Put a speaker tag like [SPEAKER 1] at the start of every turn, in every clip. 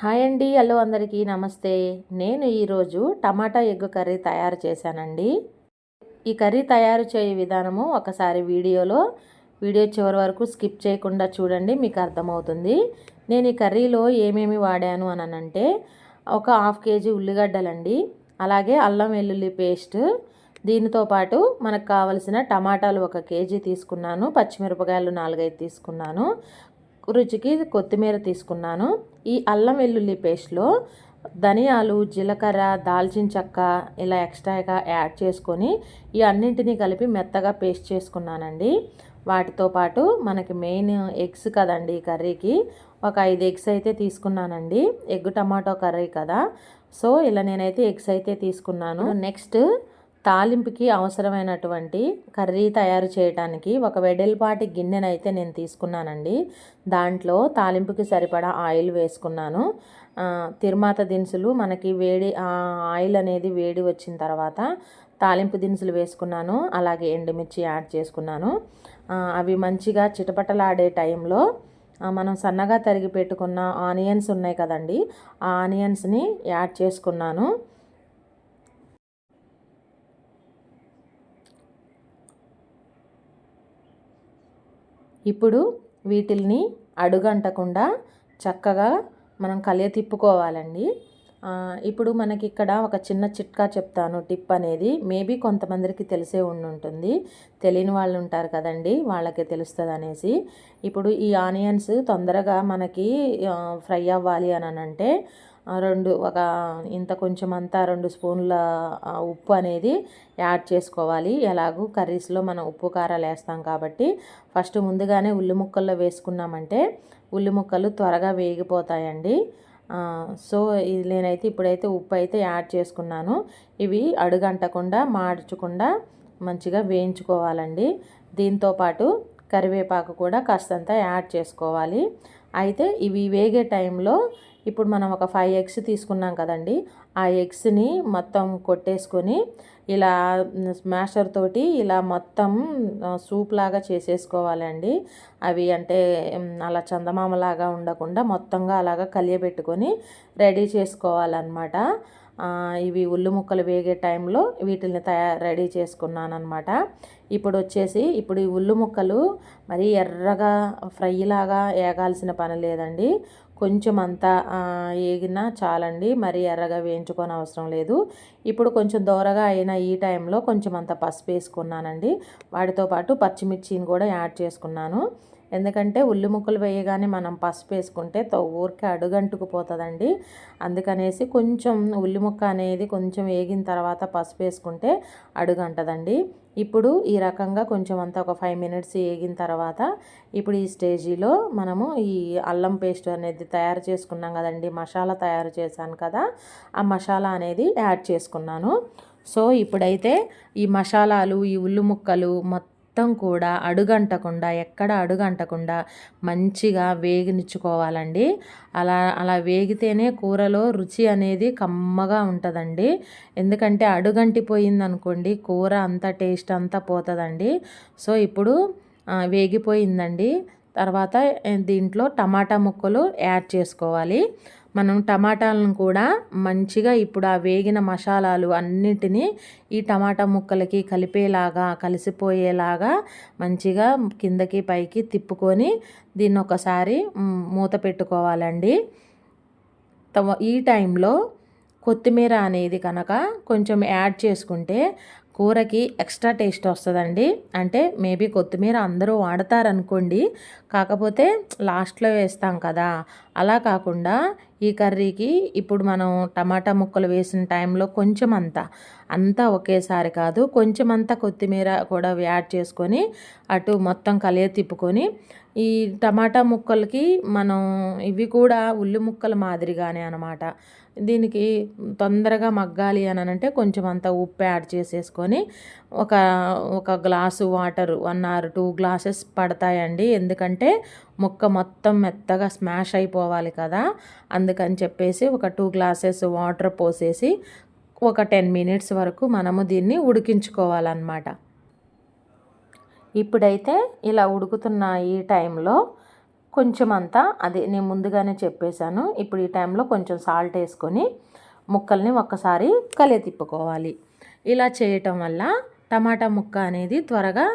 [SPEAKER 1] Hi అండి hello అందరికీ నమస్తే. నేను ఈరోజు టమాటా ఎగ్ కర్రీ తయారు చేశానండి. ఈ కర్రీ తయారు చేయే విధానము ఒకసారి వీడియోలో వీడియో చివరి వరకు స్కిప్ చేయకుండా చూడండి మీకు అర్థమవుతుంది. నేను ఈ కర్రీలో ఏమేమి వాడాను అని అంటే ఒక హాఫ్ కేజీ ఉల్లిగడ్డలండి అలాగే అల్లం వెల్లుల్లి పేస్ట్ దీనితో పాటు మనకు కావలసిన టమాటాలు ఒక కేజీ తీసుకున్నాను పచ్చిమిరపకాయలు నాలుగైదు తీసుకున్నాను రుచికి కొత్తిమీర తీసుకున్నాను. ఈ అల్లం వెల్లుల్లి పేస్ట్లో ధనియాలు జీలకర్ర దాల్చిన చెక్క ఇలా ఎక్స్ట్రాగా యాడ్ చేసుకొని ఈ అన్నింటినీ కలిపి మెత్తగా పేస్ట్ చేసుకున్నానండి. వాటితో పాటు మనకి మెయిన్ ఎగ్స్ కదండి కర్రీకి. ఒక ఐదు ఎగ్స్ అయితే తీసుకున్నానండి. ఎగ్ టమాటో కర్రీ కదా. సో ఇలా నేనైతే ఎగ్స్ అయితే తీసుకున్నాను. నెక్స్ట్ తాలింపుకి అవసరమైనటువంటి కర్రీ తయారు చేయడానికి ఒక వెడల్పాటి గిన్నెనైతే నేను తీసుకున్నానండి. దాంట్లో తాలింపుకి సరిపడా ఆయిల్ వేసుకున్నాను. తిరుమాత దినుసులు మనకి వేడి ఆయిల్ అనేది వేడి వచ్చిన తర్వాత తాలింపు దినుసులు వేసుకున్నాను. అలాగే ఎండుమిర్చి యాడ్ చేసుకున్నాను. అవి మంచిగా చిటపటలాడే టైంలో మనం సన్నగా తరిగి పెట్టుకున్న ఆనియన్స్ ఉన్నాయి కదండి ఆ ఆనియన్స్ని యాడ్ చేసుకున్నాను. ఇప్పుడు వీటిల్ని అడుగంటకుండా చక్కగా మనం కలియ తిప్పుకోవాలండి. ఇప్పుడు మనకి ఇక్కడ ఒక చిన్న చిట్కా చెప్తాను. టిప్ అనేది మేబీ కొంతమందికి తెలిసే ఉండుంటుంది. తెలియని వాళ్ళు ఉంటారు కదండి వాళ్ళకి తెలుస్తుంది అనేసి ఇప్పుడు ఈ ఆనియన్స్ తొందరగా మనకి ఫ్రై అవ్వాలి అని అంటే రెండు ఒక ఇంత కొంచెం అంతా రెండు స్పూన్ల ఉప్పు అనేది యాడ్ చేసుకోవాలి. ఎలాగూ కర్రీస్లో మనం ఉప్పు కారాలు వేస్తాం కాబట్టి. ఫస్ట్ ముందుగానే ఉల్లి ముక్కల్లో వేసుకున్నామంటే ఉల్లి ముక్కలు త్వరగా వేగిపోతాయండి. సో ఇది నేనైతే ఇప్పుడైతే ఉప్పు అయితే యాడ్ చేసుకున్నాను. ఇవి అడుగంటకుండా మార్చకుండా మంచిగా వేయించుకోవాలండి. దీంతోపాటు కరివేపాకు కూడా కాస్తంత యాడ్ చేసుకోవాలి. అయితే ఇవి వేగే టైంలో ఇప్పుడు మనం ఒక ఫైవ్ ఎగ్స్ తీసుకున్నాం కదండి. ఆ ఎగ్స్ని మొత్తం కొట్టేసుకొని ఇలా స్మాషర్ తోటి ఇలా మొత్తం సూప్ లాగా చేసేసుకోవాలండి. అవి అంటే అలా చందమామలాగా ఉండకుండా మొత్తంగా అలాగా కలియబెట్టుకొని రెడీ చేసుకోవాలన్నమాట. ఇవి ఉల్లి ముక్కలు వేగే టైంలో వీటిని తయారు రెడీ చేసుకున్నాను అనమాట ఇప్పుడు వచ్చేసి ఇప్పుడు ఈ ఉల్లి ముక్కలు మరీ ఎర్రగా ఫ్రై లాగా వేగాల్సిన పని లేదండి. కొంచెం అంతా ఏగినా చాలండి. మరీ ఎర్రగా వేయించుకొని అవసరం లేదు. ఇప్పుడు కొంచెం దోరగా అయిన ఈ టైంలో కొంచెం అంత పసుపు వేసుకున్నానండి. వాటితో పాటు పచ్చిమిర్చిని కూడా యాడ్ చేసుకున్నాను. ఎందుకంటే ఉల్లి ముక్కలు వేయగానే మనం పసుపు వేసుకుంటే ఊరికే అడుగంటుకుపోతుందండి అందుకనేసి కొంచెం ఉల్లి ముక్క అనేది కొంచెం వేగిన తర్వాత పసుపు వేసుకుంటే అడుగంటదండి. ఇప్పుడు ఈ రకంగా కొంచెం అంతా ఒక ఫైవ్ మినిట్స్ వేగిన తర్వాత ఇప్పుడు ఈ స్టేజీలో మనము ఈ అల్లం పేస్ట్ అనేది తయారు చేసుకున్నాం కదండి మసాలా తయారు చేశాను కదా ఆ మసాలా అనేది యాడ్ చేసుకున్నాను. సో ఇప్పుడైతే ఈ మసాలాలు ఈ ఉల్లి ముక్కలు మొత్తం మొత్తం కూడా అడుగంటకుండా ఎక్కడ అడుగంటకుండా మంచిగా వేగినిచ్చుకోవాలండి. అలా అలా వేగితేనే కూరలో రుచి అనేది కమ్మగా ఉంటుందండి. ఎందుకంటే అడుగంటిపోయింది అనుకోండి కూర అంత టేస్ట్ అంతా పోతుందండి. సో ఇప్పుడు వేగిపోయిందండి. తర్వాత దీంట్లో టమాటా ముక్కలు యాడ్ చేసుకోవాలి. మనం టమాటాలను కూడా మంచిగా ఇప్పుడు ఆ వేగిన మసాలాలు అన్నిటినీ ఈ టమాటా ముక్కలకి కలిపేలాగా కలిసిపోయేలాగా మంచిగా కిందకి పైకి తిప్పుకొని దీన్ని ఒకసారి మూత పెట్టుకోవాలండి. ఈ టైంలో కొత్తిమీర అనేది కనుక కొంచెం యాడ్ చేసుకుంటే కూరకి ఎక్స్ట్రా టేస్ట్ వస్తుందండి. అంటే మేబీ కొత్తిమీర అందరూ వాడతారనుకోండి. కాకపోతే లాస్ట్లో వేస్తాం కదా. అలా కాకుండా ఈ కర్రీకి ఇప్పుడు మనం టమాటా ముక్కలు వేసిన టైంలో కొంచెం అంతా అంతా ఒకేసారి కాదు కొంచెం అంతా కొత్తిమీర కూడా యాడ్ చేసుకొని అటు మొత్తం కలియ తిప్పుకొని ఈ టమాటా ముక్కలకి మనం ఇవి కూడా ఉల్లి ముక్కల మాదిరిగానే అనమాట దీనికి తొందరగా మగ్గాలి అని అంటే కొంచెం అంత ఉప్పు యాడ్ చేసేసుకొని ఒక ఒక glass water one or two glasses పడతాయండి. ఎందుకంటే ముక్క మొత్తం మెత్తగా స్మాష్ అయిపోవాలి కదా. అందుకని చెప్పేసి ఒక టూ గ్లాసెస్ వాటర్ పోసేసి ఒక టెన్ మినిట్స్ వరకు మనము దీన్ని ఉడికించుకోవాలన్నమాట. ఇప్పుడైతే ఇలా ఉడుకుతున్న ఈ టైంలో కొంచెం అంతా అదే నేను ముందుగానే చెప్పేశాను. ఇప్పుడు ఈ టైంలో కొంచెం సాల్ట్ వేసుకొని ముక్కల్ని ఒక్కసారి కలే తిప్పుకోవాలి. ఇలా చేయటం వల్ల టమాటా ముక్క అనేది త్వరగా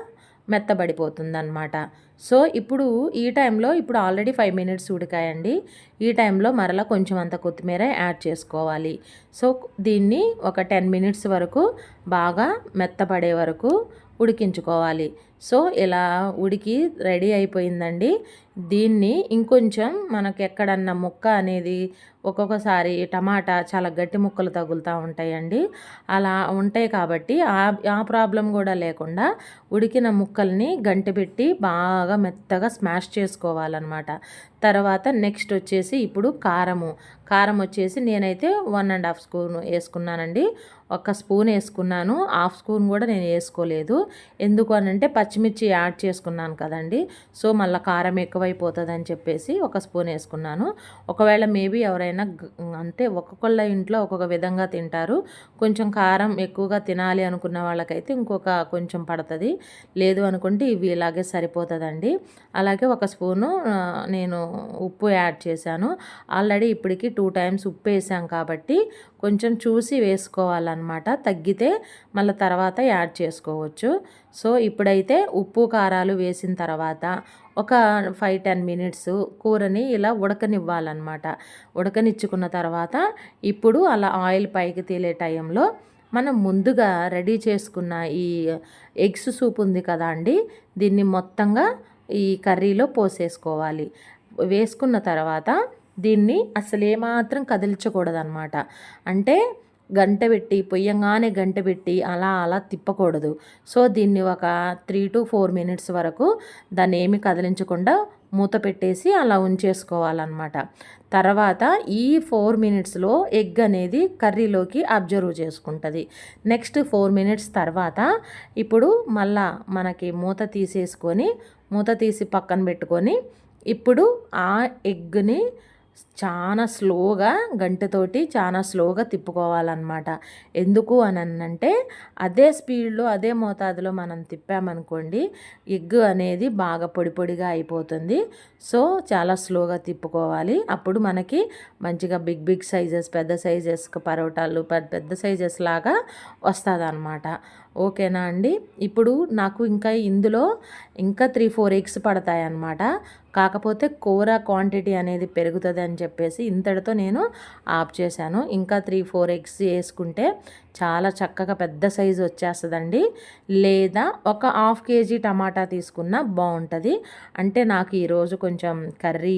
[SPEAKER 1] మెత్తబడిపోతుంది అనమాట సో ఇప్పుడు ఈ టైంలో ఇప్పుడు ఆల్రెడీ ఫైవ్ మినిట్స్ ఉడికాయండి. ఈ టైంలో మరలా కొంచెం అంత కొత్తిమీర యాడ్ చేసుకోవాలి. సో దీన్ని ఒక టెన్ మినిట్స్ వరకు బాగా మెత్తపడే వరకు ఉడికించుకోవాలి. సో ఇలా ఉడికి రెడీ అయిపోయిందండి. దీన్ని ఇంకొంచెం మనకు ఎక్కడన్నా ముక్క అనేది ఒక్కొక్కసారి టమాటా చాలా గట్టి ముక్కలు తగులుతూ ఉంటాయండి. అలా ఉంటాయి కాబట్టి ఆ ఆ ప్రాబ్లం కూడా లేకుండా ఉడికిన ముక్కల్ని గంటిపెట్టి బాగా మెత్తగా స్మాష్ చేసుకోవాలన్నమాట. తర్వాత నెక్స్ట్ వచ్చేసి ఇప్పుడు కారము. కారం వచ్చేసి నేనైతే వన్ అండ్ హాఫ్ స్పూన్ వేసుకున్నానండి. ఒక స్పూన్ వేసుకున్నాను. హాఫ్ స్పూన్ కూడా నేను వేసుకోలేదు. ఎందుకు అనంటే పచ్చిమిర్చి యాడ్ చేసుకున్నాను కదండి. సో మళ్ళీ కారం ఎక్కువైపోతుంది అని చెప్పేసి ఒక స్పూన్ వేసుకున్నాను. ఒకవేళ మేబీ ఎవరైనా అంటే ఒక్కొక్కళ్ళ ఇంట్లో ఒక్కొక్క విధంగా తింటారు. కొంచెం కారం ఎక్కువగా తినాలి అనుకున్న వాళ్ళకైతే ఇంకొక కొంచెం పడుతుంది. లేదు అనుకుంటే ఇవి ఇలాగే సరిపోతుందండి. అలాగే ఒక స్పూను నేను ఉప్పు యాడ్ చేశాను. ఆల్రెడీ ఇప్పటికి టూ టైమ్స్ ఉప్పు వేసాం కాబట్టి కొంచెం చూసి వేసుకోవాలన్నమాట. తగ్గితే మళ్ళీ తర్వాత యాడ్ చేసుకోవచ్చు. సో ఇప్పుడైతే ఉప్పు కారాలు వేసిన తర్వాత ఒక ఫైవ్ టెన్ మినిట్స్ కూరని ఇలా ఉడకనివ్వాలన్నమాట. ఉడకనిచ్చుకున్న తర్వాత ఇప్పుడు అలా ఆయిల్ పైకి తేలే టైంలో మనం ముందుగా రెడీ చేసుకున్న ఈ ఎగ్స్ సూప్ ఉంది కదా అండి దీన్ని మొత్తంగా ఈ కర్రీలో పోసేసుకోవాలి. వేసుకున్న తర్వాత దీన్ని అసలు ఏమాత్రం కదిలించకూడదనమాట అంటే గంట పెట్టి పొయ్యంగానే గంట పెట్టి అలా అలా తిప్పకూడదు. సో దీన్ని ఒక త్రీ టు ఫోర్ మినిట్స్ వరకు దాన్ని ఏమి కదిలించకుండా మూత పెట్టేసి అలా ఉంచేసుకోవాలన్నమాట. తర్వాత ఈ ఫోర్ మినిట్స్లో ఎగ్ అనేది కర్రీలోకి అబ్జర్వ్ చేసుకుంటుంది. నెక్స్ట్ ఫోర్ మినిట్స్ తర్వాత ఇప్పుడు మళ్ళా మనకి మూత తీసేసుకొని మూత తీసి పక్కన పెట్టుకొని ఇప్పుడు ఆ ఎగ్ని చాలా స్లోగా గంటతోటి చాలా స్లోగా తిప్పుకోవాలన్నమాట. ఎందుకు అని అంటే అదే స్పీడ్లో అదే మోతాదులో మనం తిప్పామనుకోండి ఎగ్ అనేది బాగా పొడి పొడిగా అయిపోతుంది. సో చాలా స్లోగా తిప్పుకోవాలి. అప్పుడు మనకి మంచిగా బిగ్ బిగ్ సైజెస్ పెద్ద సైజెస్ పరోటాలు పెద్ద సైజెస్ లాగా వస్తుంది అన్నమాట ఓకేనా అండి? ఇప్పుడు నాకు ఇంకా ఇందులో ఇంకా త్రీ ఫోర్ ఎగ్స్ పడతాయి అన్నమాట కాకపోతే కూర క్వాంటిటీ అనేది పెరుగుతుంది అని చెప్పేసి ఇంతటితో నేను ఆఫ్ చేశాను. ఇంకా త్రీ ఫోర్ ఎగ్స్ వేసుకుంటే చాలా చక్కగా పెద్ద సైజు వచ్చేస్తుందండి. లేదా ఒక హాఫ్ కేజీ టమాటా తీసుకున్నా బాగుంటుంది అంటే నాకు ఈరోజు కొంచెం కర్రీ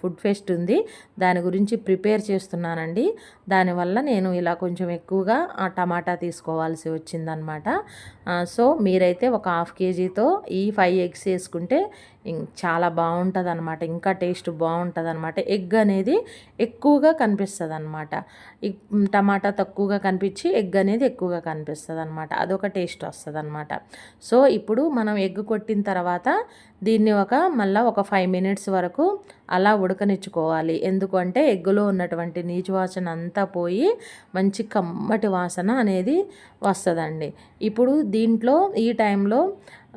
[SPEAKER 1] ఫుడ్ ఫెస్ట్ ఉంది. దాని గురించి ప్రిపేర్ చేస్తున్నానండి. దానివల్ల నేను ఇలా కొంచెం ఎక్కువగా ఆ టమాటా తీసుకోవాల్సి వచ్చిందనమాట. సో మీరైతే ఒక హాఫ్ కేజీతో ఈ ఫైవ్ ఎగ్స్ వేసుకుంటే చాలా బాగుంటుంది అనమాట ఇంకా టేస్ట్ బాగుంటుంది అనమాట ఎగ్ అనేది ఎక్కువగా కనిపిస్తుంది అనమాట టమాటా తక్కువగా కనిపించి ఎగ్ అనేది ఎక్కువగా కనిపిస్తుంది అనమాట అదొక టేస్ట్ వస్తుంది అనమాట సో ఇప్పుడు మనం ఎగ్ కొట్టిన తర్వాత దీన్ని ఒక మళ్ళీ ఒక ఫైవ్ మినిట్స్ వరకు అలా ఉడకనిచ్చుకోవాలి. ఎందుకంటే ఎగ్గులో ఉన్నటువంటి నీచు వాసన అంతా పోయి మంచి కమ్మటి వాసన అనేది వస్తుందండి. ఇప్పుడు దీంట్లో ఈ టైంలో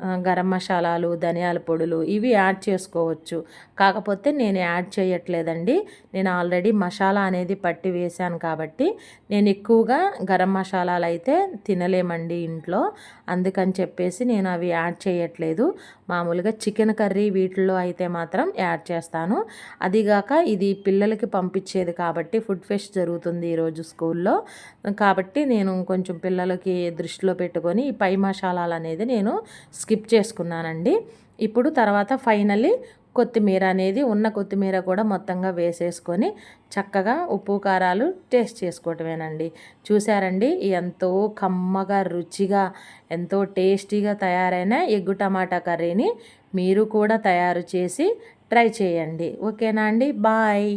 [SPEAKER 1] గరం మసాలాలు ధనియాల పొడులు ఇవి యాడ్ చేసుకోవచ్చు. కాకపోతే నేను యాడ్ చేయట్లేదండి. నేను ఆల్రెడీ మసాలా అనేది పట్టి వేశాను కాబట్టి నేను ఎక్కువగా గరం మసాలాలు అయితే తినలేమండి ఇంట్లో. అందుకని చెప్పేసి నేను అవి యాడ్ చేయట్లేదు. మామూలుగా చికెన్ కర్రీ వీటిల్లో అయితే మాత్రం యాడ్ చేస్తాను. అదిగాక ఇది పిల్లలకి పంపించేది కాబట్టి ఫుడ్ ఫెస్ట్ జరుగుతుంది ఈరోజు స్కూల్లో. కాబట్టి నేను కొంచెం పిల్లలకి దృష్టిలో పెట్టుకొని ఈ పై మసాలాలు అనేది నేను స్కిప్ చేసుకున్నానండి. ఇప్పుడు తర్వాత ఫైనల్లీ కొత్తిమీర అనేది ఉన్న కొత్తిమీర కూడా మొత్తంగా వేసేసుకొని చక్కగా ఉప్పు కారాలు టేస్ట్ చేసుకోవటమేనండి. చూసారండి ఎంతో కమ్మగా రుచిగా ఎంతో టేస్టీగా తయారైన ఎగ్గు టమాటా కర్రీని మీరు కూడా తయారు చేసి ట్రై చేయండి. ఓకేనా అండి? బాయ్.